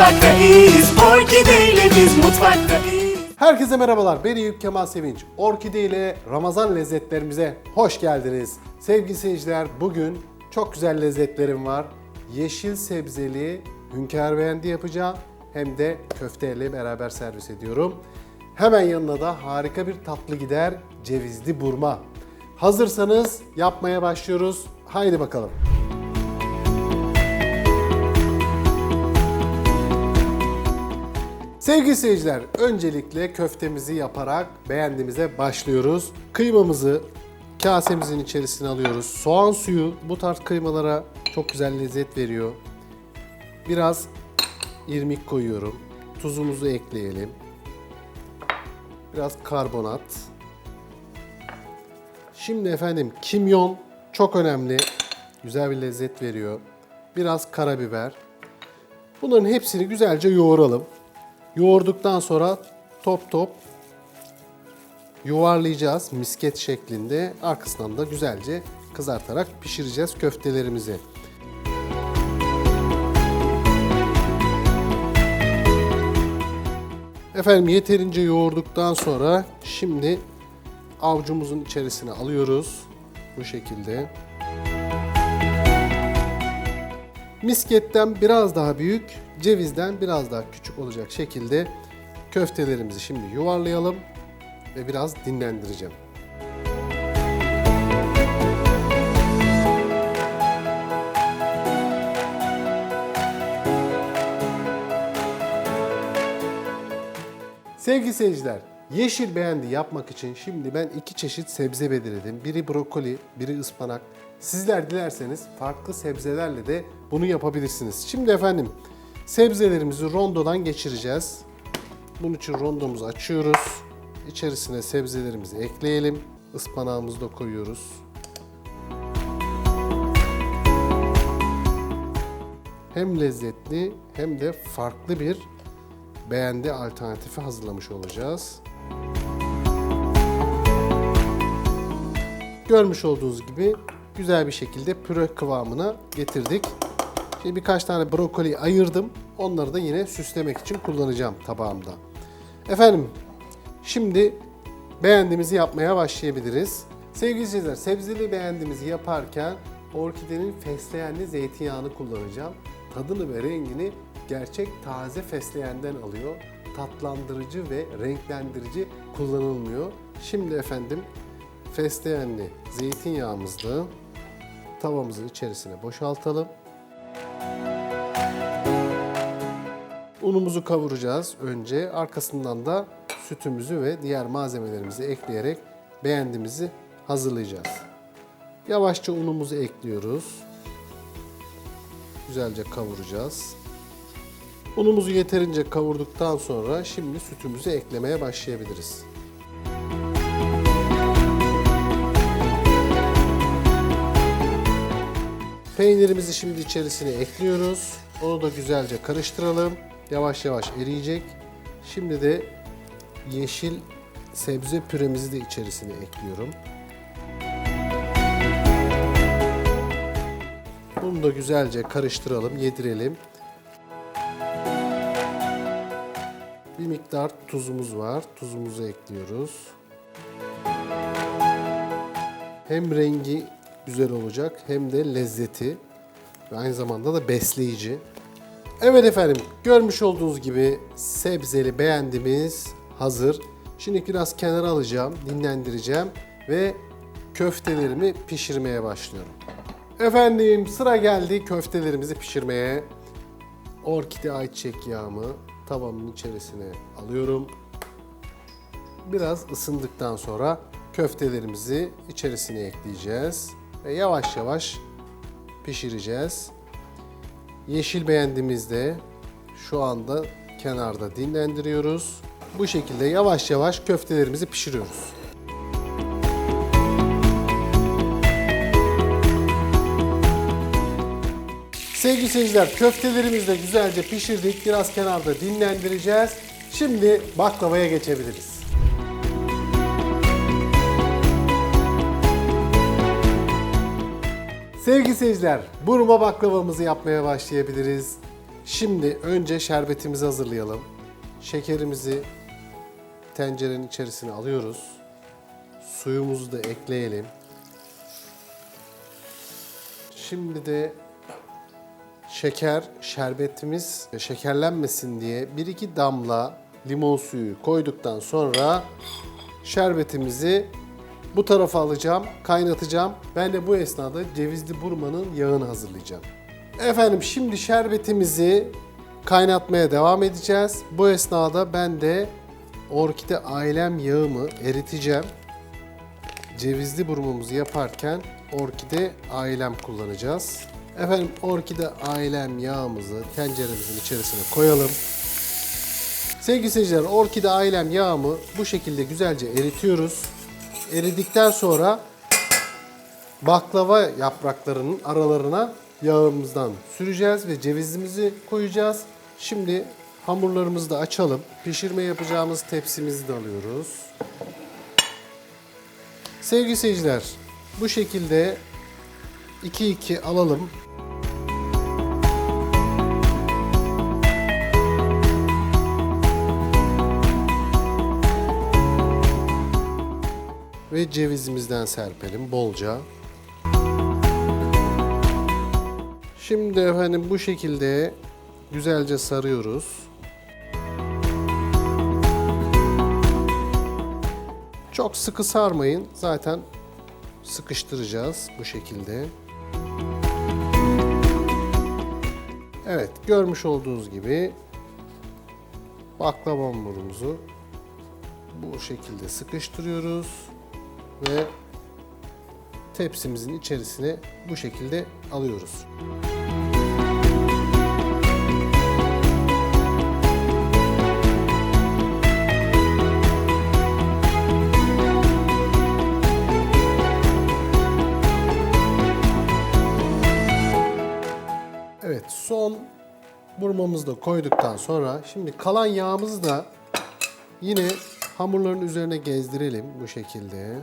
Mutfaktayız Orkideyle biz mutfaktayız Herkese merhabalar. Ben Eyüp Kemal Sevinç. Orkide ile Ramazan lezzetlerimize hoş geldiniz. Sevgili seyirciler, bugün çok güzel lezzetlerim var. Yeşil sebzeli hünkâr beğendi yapacağım. Hem de köfteyle beraber servis ediyorum. Hemen yanına da harika bir tatlı gider cevizli burma. Hazırsanız yapmaya başlıyoruz. Haydi bakalım. Sevgili seyirciler, öncelikle köftemizi yaparak beğendiğimize başlıyoruz. Kıymamızı kasemizin içerisine alıyoruz. Soğan suyu bu tarz kıymalara çok güzel lezzet veriyor. Biraz irmik koyuyorum. Tuzumuzu ekleyelim. Biraz karbonat. Şimdi efendim kimyon çok önemli. Güzel bir lezzet veriyor. Biraz karabiber. Bunların hepsini güzelce yoğuralım. Yoğurduktan sonra top top yuvarlayacağız misket şeklinde. Arkasından da güzelce kızartarak pişireceğiz köftelerimizi. Efendim yeterince yoğurduktan sonra şimdi avucumuzun içerisine alıyoruz. Bu şekilde. Misketten biraz daha büyük, cevizden biraz daha küçük olacak şekilde köftelerimizi şimdi yuvarlayalım ve biraz dinlendireceğim. Sevgili seyirciler, yeşil beğendi yapmak için şimdi ben iki çeşit sebze belirledim. Biri brokoli, biri ıspanak. Sizler dilerseniz farklı sebzelerle de bunu yapabilirsiniz. Şimdi efendim sebzelerimizi rondodan geçireceğiz. Bunun için rondomuzu açıyoruz. İçerisine sebzelerimizi ekleyelim. Ispanağımızı da koyuyoruz. Hem lezzetli hem de farklı bir beğendi alternatifi hazırlamış olacağız. Görmüş olduğunuz gibi güzel bir şekilde püre kıvamına getirdik. Şimdi birkaç tane brokoli ayırdım. Onları da yine süslemek için kullanacağım tabağımda. Efendim şimdi beğendiğimizi yapmaya başlayabiliriz. Sevgili izleyiciler sebzeli beğendiğimizi yaparken orkidenin fesleğenli zeytinyağını kullanacağım. Tadını ve rengini gerçek taze fesleğenden alıyor. Tatlandırıcı ve renklendirici kullanılmıyor. Şimdi efendim fesleğenli zeytinyağımızı tavamızın içerisine boşaltalım. Unumuzu kavuracağız önce. Arkasından da sütümüzü ve diğer malzemelerimizi ekleyerek beğendiğimizi hazırlayacağız. Yavaşça unumuzu ekliyoruz. Güzelce kavuracağız. Unumuzu yeterince kavurduktan sonra şimdi sütümüzü eklemeye başlayabiliriz. Peynirimizi şimdi içerisine ekliyoruz. Onu da güzelce karıştıralım. Yavaş yavaş eriyecek. Şimdi de yeşil sebze püremizi de içerisine ekliyorum. Bunu da güzelce karıştıralım, yedirelim. Bir miktar tuzumuz var. Tuzumuzu ekliyoruz. Hem rengi güzel olacak hem de lezzeti ve aynı zamanda da besleyici. Evet efendim görmüş olduğunuz gibi sebzeli beğendiğimiz hazır. Şimdi biraz kenara alacağım, dinlendireceğim ve köftelerimi pişirmeye başlıyorum. Efendim sıra geldi köftelerimizi pişirmeye. Orkide ayçiçek yağımı tavamın içerisine alıyorum. Biraz ısındıktan sonra köftelerimizi içerisine ekleyeceğiz ve yavaş yavaş pişireceğiz. Yeşil beğendiğimizde şu anda kenarda dinlendiriyoruz. Bu şekilde yavaş yavaş köftelerimizi pişiriyoruz. Sevgili seyirciler köftelerimizi de güzelce pişirdik. Biraz kenarda dinlendireceğiz. Şimdi baklavaya geçebiliriz. Sevgili seyirciler, burma baklavamızı yapmaya başlayabiliriz. Şimdi önce şerbetimizi hazırlayalım. Şekerimizi tencerenin içerisine alıyoruz. Suyumuzu da ekleyelim. Şimdi de şeker, şerbetimiz şekerlenmesin diye 1-2 damla limon suyu koyduktan sonra şerbetimizi bu tarafa alacağım, kaynatacağım. Ben de bu esnada cevizli burmanın yağını hazırlayacağım. Efendim şimdi şerbetimizi kaynatmaya devam edeceğiz. Bu esnada ben de orkide ailem yağımı eriteceğim. Cevizli burmamızı yaparken orkide ailem kullanacağız. Efendim orkide ailem yağımızı tenceremizin içerisine koyalım. Sevgili seyirciler, orkide ailem yağımı bu şekilde güzelce eritiyoruz. Eridikten sonra baklava yapraklarının aralarına yağımızdan süreceğiz ve cevizimizi koyacağız. Şimdi hamurlarımızı da açalım. Pişirme yapacağımız tepsimizi de alıyoruz. Sevgili seyirciler, bu şekilde 2-2 alalım. Ve cevizimizden serpelim bolca. Şimdi efendim bu şekilde güzelce sarıyoruz. Çok sıkı sarmayın. Zaten sıkıştıracağız bu şekilde. Evet, görmüş olduğunuz gibi baklava hamurumuzu bu şekilde sıkıştırıyoruz ve tepsimizin içerisine bu şekilde alıyoruz. Evet son burmamızı da koyduktan sonra şimdi kalan yağımızı da yine hamurların üzerine gezdirelim bu şekilde.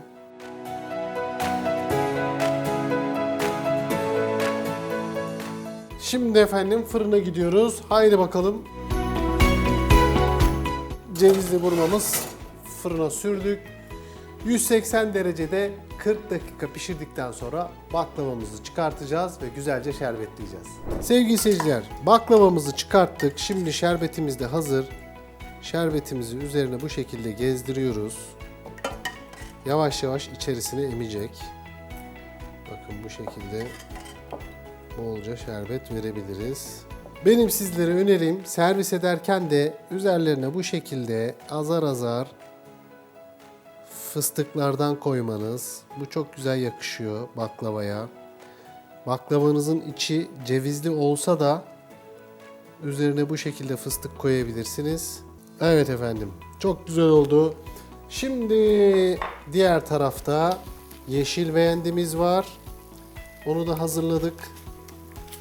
Şimdi efendim fırına gidiyoruz. Haydi bakalım. Cevizli burmamız fırına sürdük. 180 derecede 40 dakika pişirdikten sonra baklavamızı çıkartacağız ve güzelce şerbetleyeceğiz. Sevgili seyirciler, baklavamızı çıkarttık. Şimdi şerbetimiz de hazır. Şerbetimizi üzerine bu şekilde gezdiriyoruz. Yavaş yavaş içerisine emecek. Bakın bu şekilde bolca şerbet verebiliriz. Benim sizlere önerim servis ederken de üzerlerine bu şekilde azar azar fıstıklardan koymanız. Bu çok güzel yakışıyor baklavaya. Baklavanızın içi cevizli olsa da üzerine bu şekilde fıstık koyabilirsiniz. Evet efendim. Çok güzel oldu. Şimdi diğer tarafta yeşil beğendimiz var. Onu da hazırladık.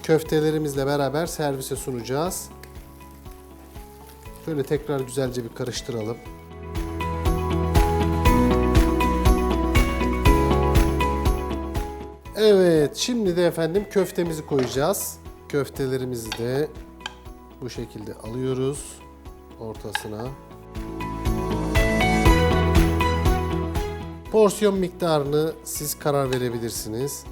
Köftelerimizle beraber servise sunacağız. Şöyle tekrar güzelce bir karıştıralım. Evet, şimdi de efendim köftemizi koyacağız. Köftelerimizi de bu şekilde alıyoruz ortasına. Porsiyon miktarını siz karar verebilirsiniz.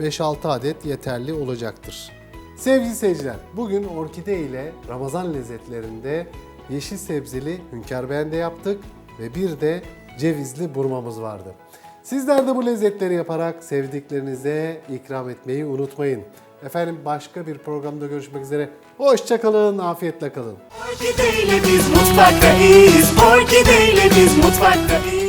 5-6 adet yeterli olacaktır. Sevgili seyirciler, bugün orkide ile Ramazan lezzetlerinde yeşil sebzeli hünkâr beğende yaptık ve bir de cevizli burmamız vardı. Sizler de bu lezzetleri yaparak sevdiklerinize ikram etmeyi unutmayın. Efendim başka bir programda görüşmek üzere. Hoşçakalın, afiyetle kalın. Orkideyle biz mutfaktayız. Orkideyle biz mutfaktayız.